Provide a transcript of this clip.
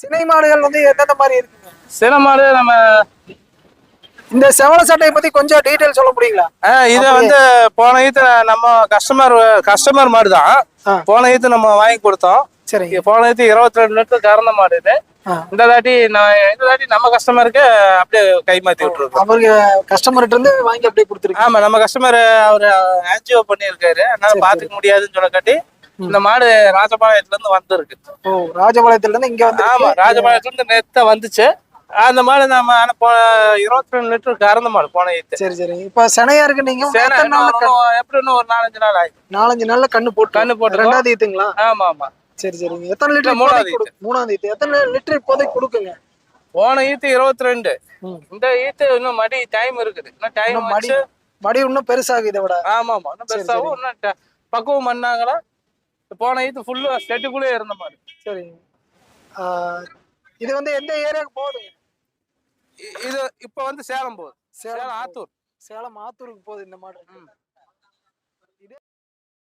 சினை மாடுகள் வந்து எந்தெந்த மாதிரி இருக்குங்க? சில மாடு நம்ம இந்த செவல சட்டையை பத்தி கொஞ்சம் டீடைல் சொல்ல முடியுங்களா? இத வந்து போன ஈத்து நம்ம கஸ்டமர் கஸ்டமர் மாடு தான். போன ஈத்து நம்ம வாங்கி கொடுத்தோம். இது போன ஈத்து இருபத்தி ரெண்டு லிட்டர் கறந்த மாடு இது. இந்த தாட்டி நான் இந்த தாட்டி நம்ம கஸ்டமருக்கு அப்படியே கை மாத்தி விட்டுருக்கோம். அவருக்கு கஸ்டமர்கிட்ட இருந்து வாங்கி அப்படியே கொடுத்துருக்கீங்க. ஆமா நம்ம கஸ்டமர் அவர் ஆன்ஜிஓ பண்ணியிருக்காரு. அதனால சரி, பாத்துக்க முடியாதுன்னு சொல்லக்காட்டி இந்த மாடு ராஜபாளையத்துல இருந்து வந்திருக்கு. ஓ ராஜபாளையத்துல இருந்து இங்க வந்து ஆமா ராஜபாளையத்துல இருந்து நேத்த வந்துச்சு. அந்த மாடு போ இருபத்தி ரெண்டு லிட்டர் கறந்த மாடு போன ஈத்து. சரி சரி. இப்ப செனையா இருக்கு நீங்க? சரி, எத்தனை நாள்ல கண்ணு- இன்னும் எப்படி இன்னும் ஒரு நாலஞ்சு நாள் ஆயிடுச்சு நாலஞ்சு நாள்ல கண்ணு போட்டு கண்ணு போட்டுருக்கோம். ரெண்டாவது ஈத்துங்களா? ஆமா ஆமா. சரி சரிங்க. எத்தனை லிட்டர் மூணாவது மூணாவது ஈத்து. எத்தனை லிட்டர் இப்போதைக்கு கொடுக்குங்க? போன ஈத்து இருபத்தி ரெண்டு. இந்த ஈத்து இன்னும் மடி டைம் இருக்குது. இன்னும் டைம் மடி மடி இன்னும் பெருசாகு இதை விட ஆமா ஆமா. இன்னும் சரி, பெருசாவும் இன்னும் பக்குவம் பண்ணாங்களா? போன ஈத்து ஃபுல்லு ஸ்டெட்டுக்குள்ளே இருந்த மாதிரி. சரிங்க இது வந்து எந்த ஏரியாவுக்கு போகுதுங்க இ- இது இப்ப வந்து சேலம் போகுது. சேலம் போகுது. ஆத்தூர். சேலம் ஆத்தூருக்கு போகுது இந்த மாடு.